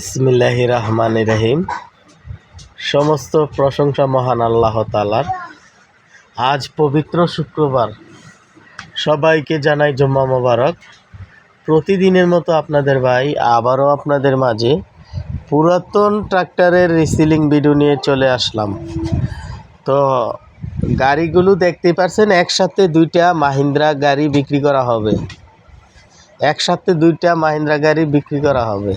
ইসমিল্লাহ রহমান রহিম সমস্ত প্রশংসা মহান আল্লাহ তালার আজ পবিত্র শুক্রবার। সবাইকে জানাই জম্মা মোবারক। প্রতিদিনের মতো আপনাদের ভাই, আবারও আপনাদের মাঝে পুরাতন ট্রাক্টরের রিসিলিং ভিডিও নিয়ে চলে আসলাম। তো গাড়িগুলো দেখতেই পারছেন, একসাথে দুইটা মাহিন্দ্রা গাড়ি বিক্রি করা হবে। একসাথে দুইটা মাহিন্দ্রা গাড়ি বিক্রি করা হবে।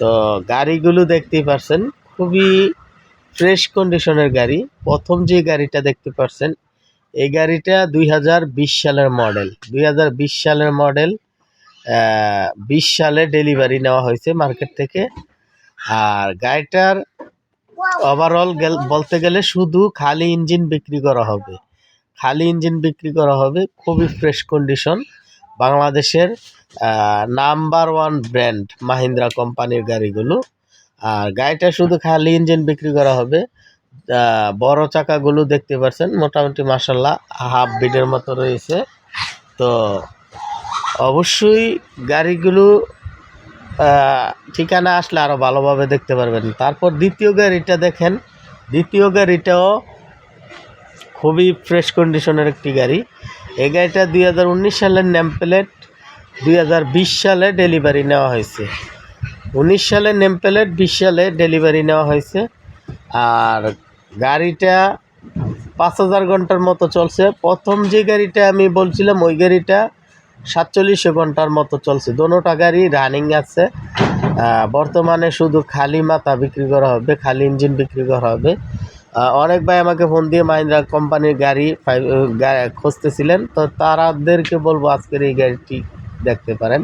তো গাড়িগুলো দেখতেই পারছেন, খুবই ফ্রেশ কন্ডিশনের গাড়ি। প্রথম যে গাড়িটা দেখতে পারছেন, এই গাড়িটা দুই হাজার বিশ সালের মডেল দুই হাজার বিশ সালের মডেল বিশ সালে ডেলিভারি নেওয়া হয়েছে মার্কেট থেকে। আর গাড়িটার ওভারঅল বলতে গেলে শুধু খালি ইঞ্জিন বিক্রি করা হবে। খালি ইঞ্জিন বিক্রি করা হবে, খুবই ফ্রেশ কন্ডিশন বাংলাদেশের নাম্বার ওয়ান ব্র্যান্ড মাহিন্দ্রা কোম্পানির গাড়িগুলো। আর গাড়িটা শুধু খালি ইঞ্জিন বিক্রি করা হবে। বড় চাকাগুলো দেখতে পাচ্ছেন, মোটামুটি মাসাল্লাহ হাফ বিডের মতো রয়েছে। তো অবশ্যই গাড়িগুলো ঠিকানা আসলে আরও ভালোভাবে দেখতে পারবেন। তারপর দ্বিতীয় গাড়িটা দেখেন। দ্বিতীয় গাড়িটাও খুবই ফ্রেশ কন্ডিশনের একটি গাড়ি। এই গাড়িটা দুই হাজার উনিশ সালের নেম প্লেট দুই হাজার বিশ সালে ডেলিভারি নেওয়া হয়েছে। উনিশ সালে নেম প্লেট বিশ সালে ডেলিভারি নেওয়া হয়েছে। আর গাড়িটা পাঁচ হাজার ঘণ্টার মতো চলছে। প্রথম যে গাড়িটা আমি বলছিলাম, ওই গাড়িটা সাতচল্লিশশো ঘণ্টার মতো চলছে। দোনোটা গাড়ি রানিং আছে। বর্তমানে শুধু খালি মাথা বিক্রি করা হবে, খালি ইঞ্জিন বিক্রি করা হবে। অনেক ভাই আমাকে ফোন দিয়ে মাহিন্দ্রা কোম্পানির গাড়ি খুঁজতেছিলেন। তো তারাদেরকে বলব আজকের এই গাড়িটি দেখতে পারেন।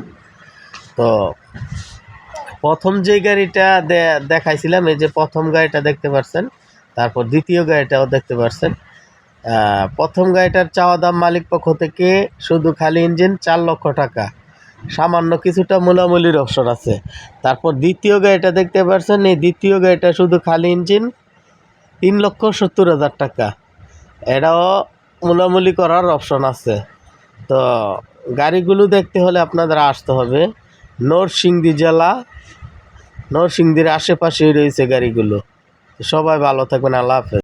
তো প্রথম যে গাড়িটা দেখাইছিলাম এই যে প্রথম গাড়িটা দেখতে পাচ্ছেন তারপর দ্বিতীয় গাড়িটাও দেখতে পাচ্ছেন আহ, প্রথম গাড়িটার চাওয়া দাম মালিক পক্ষ থেকে শুধু খালি ইঞ্জিন চার লক্ষ টাকা। সামান্য কিছুটা মূলামূলির অপশন আছে। তারপর দ্বিতীয় গাড়িটা দেখতে পাচ্ছেন এই দ্বিতীয় গাড়িটা শুধু খালি ইঞ্জিন তিন লক্ষ সত্তর হাজার টাকা। এটাও মোলামুলি করার অপশন আছে। তো গাড়িগুলো দেখতে হলে আপনাদের আসতে হবে। নরসিংদী জেলা, নরসিংদীর আশেপাশেই রয়েছে গাড়িগুলো। সবাই ভালো থাকবেন, আল্লাহ হাফেজ।